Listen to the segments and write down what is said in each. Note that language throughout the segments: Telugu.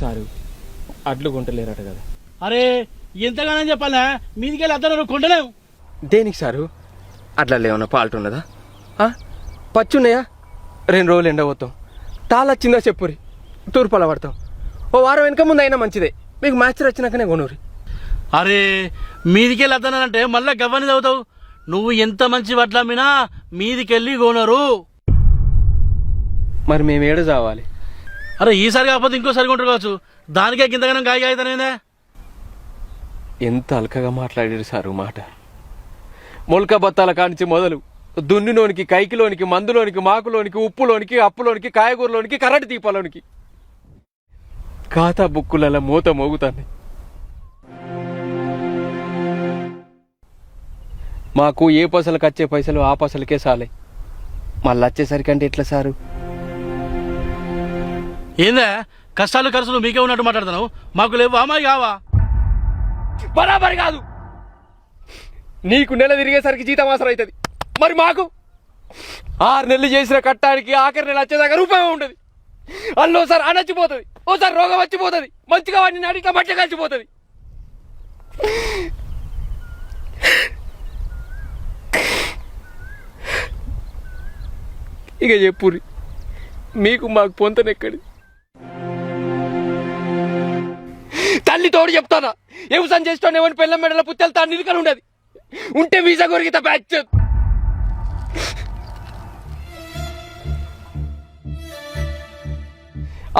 సారు. అడ్లు గుంటలేరట కదా. అరే ఎంతగానో చెప్పాలా మీదికెళ్ళి అద్దరు కొండలేము దేనికి సారు? అట్లా లేవన్నా పాల్ట్ ఉన్నదా? ఆ? పచ్చున్నాయా? రెండు రోజులు ఎండబోతాం తాళొచ్చిందా చెప్పురి. తూర్పాల పడతాం. ఓ వారం వెనక ముందు అయినా మంచిదే. మీకు మ్యాచ్ వచ్చినాకనే కొనురి అరే మీదికెళ్ళి అద్దనంటే మళ్ళా గవ్వని చదువుతావు. నువ్వు ఎంత మంచి వడ్ల మీనా మీదికెళ్ళి కొనరు. మరి మేము ఏడు చావాలి? అరే ఈసారి కాకపోతే ఇంకోసారి కొంటారు కావచ్చు. దానికే గింతగానం గాయ గాయతనేదే ఎంత అల్కగా మాట్లాడారు సారు మాట. మొలక బత్తాల కానించి మొదలు దున్నిలోనికి కైకిలోనికి మందులోనికి మాకులోనికి ఉప్పులోనికి అప్పులోనికి కాయగూరలోనికి కరెంటు దీపాలోనికి. ఖాతా బుక్కులలో మూత మోగుతాన్ని మాకు ఏ పసలకు వచ్చే పైసలు ఆ పసలకే సాలే. మళ్ళీ వచ్చేసరికంటే ఎట్లా సారు? ఏందే? కష్టాలు ఖర్చులు మీకే ఉన్నట్టు మాట్లాడుతున్నావు? మాకు లేవు. అమ్మాయి కావా? బరాబరి కాదు. నీకు నెల తిరిగేసరికి జీతం అవసరం అవుతుంది. మరి మాకు? ఆరు నెలలు చేసిన కట్టానికి ఆఖరి నెల వచ్చేదాకా రూపాయి ఉండదు. అల్లోసారి అనొచ్చిపోతుంది ఓసారి రోగం వచ్చిపోతుంది. మంచిగా వాడిని నాడి మట్టి కలిసిపోతుంది ఇక చెప్పురి మీకు మాకు పొంతనెక్కడి తల్లి తోడు చెప్తానా? వ్యవసాయం చేస్తాను ఏమని పిల్లల మెడల పుత్తెలు తాను నిలుకలు ఉండదు? ఉంటే వీసా కొరికిత బ్యాచ్.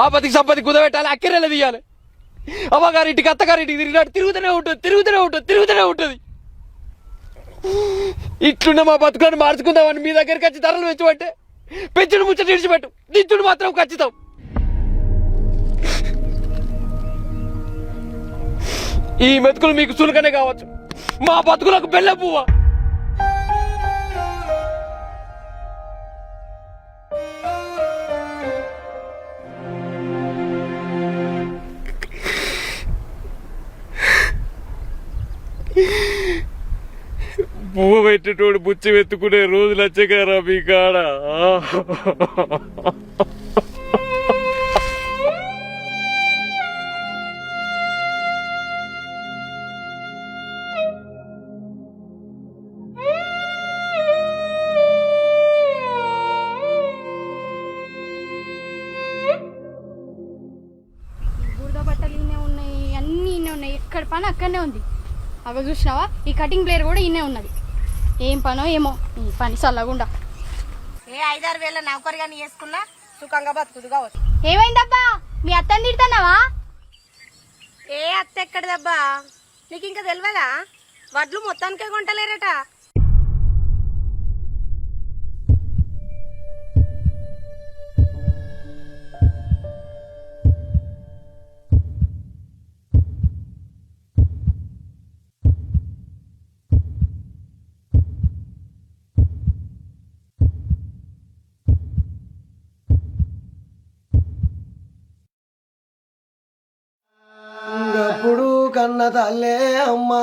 ఆపతికి సంపతి కుదబెట్టాలి అక్కెరెల తీయాలి. అమ్మగారింటికి అత్తగారింటికి తిరిగినాడు తిరుగుతూనే ఉంటుంది తిరుగుతూనే ఉంటుంది తిరుగుతూనే ఉంటుంది. ఇట్లున్న మా బతుకులను మార్చుకుందామని మీ దగ్గరికి వచ్చి ధరలు పెంచమంటే పెంచుడు ముచ్చట విడిచిపెట్టు దించుడు మాత్రం ఖచ్చితం. ఈ మెతుకులు మీకు చులకనే కావచ్చు. మా బతుకులకు బెల్ల పువ్వ? పువ్వు పెట్టేటోడు బుచ్చి వెతుకునే రోజులు కదా మీ కాడ. ఎక్కడ పని అక్కడనే ఉంది. అవి చూసినావా? ఈ కటింగ్ ప్లేయర్ కూడా ఇన్నే ఉన్నది. ఏం పనో ఏమో ఈ పని చల్లగుండా. ఏ ఐదారు వేల నౌకరు కానీ చేసుకున్నా సుఖంగా బతుకుదు కావచ్చు ఏమైందబ్బా? మీ అత్తని తిడతానావా? ఏ అత్త ఎక్కడదబ్బా? నీకు ఇంకా తెలియదా వడ్లు మొత్తానికే కొంటలేరట. కన్న తల్లే అమ్మా.